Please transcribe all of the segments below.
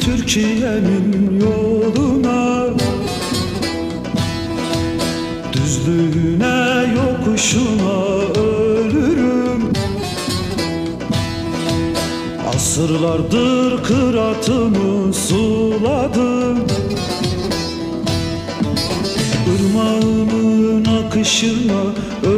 Türkiye'nin yoluna. Düzlüğüne yokuşuna ölürüm. Asırlardır kıratımı suladım. Irmağının akışına ölürüm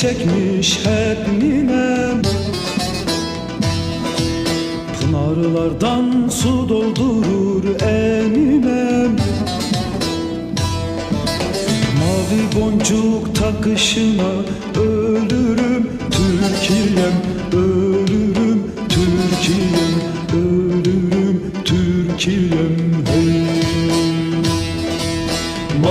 çekmiş hep ninem. Pınarlardan su doldurur eninem Mavi boncuk takışına ölürüm